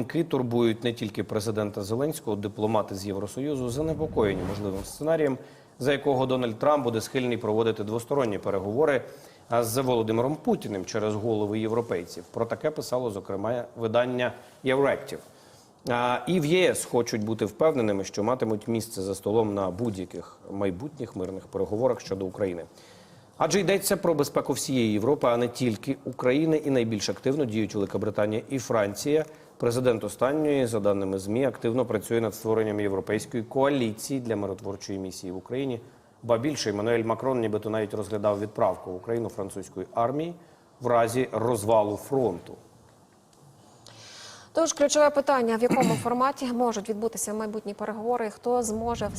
думки турбують не тільки президента Зеленського, дипломати з Євросоюзу занепокоєні можливим сценарієм, за якого Дональд Трамп буде схильний проводити двосторонні переговори з Володимиром Путіним через голови європейців. Про таке писало зокрема видання Євректів. І в ЄС хочуть бути впевненими, що матимуть місце за столом на будь-яких майбутніх мирних переговорах щодо України. Адже йдеться про безпеку всієї Європи, а не тільки України, і найбільш активно діють Велика Британія і Франція. Президент останньої, за даними змі, активно працює над створенням європейської коаліції для миротворчої місії в Україні. Ба більше Еммануель Макрон, нібито навіть розглядав відправку в Україну французької армії в разі розвалу фронту. Тож ключове питання: в якому форматі можуть відбутися майбутні переговори, хто зможе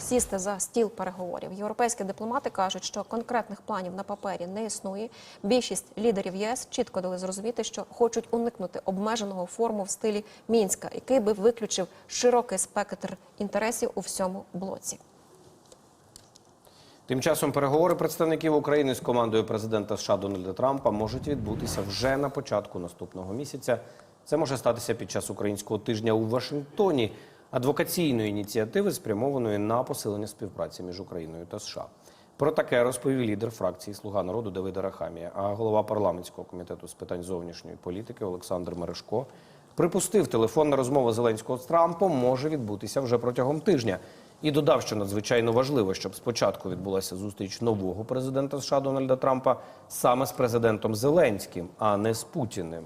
сісти за стіл переговорів? Європейські дипломати кажуть, що конкретних планів на папері не існує. Більшість лідерів ЄС чітко дали зрозуміти, що хочуть уникнути обмеженого форму в стилі мінська, який би виключив широкий спектр інтересів у всьому блоці. Тим часом переговори представників України з командою президента США Дональда Трампа можуть відбутися вже на початку наступного місяця. Це може статися під час українського тижня у Вашингтоні, адвокаційної ініціативи, спрямованої на посилення співпраці між Україною та США. Про таке розповів лідер фракції Слуга народу Давид Арахамія, а голова парламентського комітету з питань зовнішньої політики Олександр Мерешко припустив, телефонна розмова Зеленського з Трампом може відбутися вже протягом тижня. І додав, що надзвичайно важливо, щоб спочатку відбулася зустріч нового президента США Дональда Трампа саме з президентом Зеленським, а не з Путіним.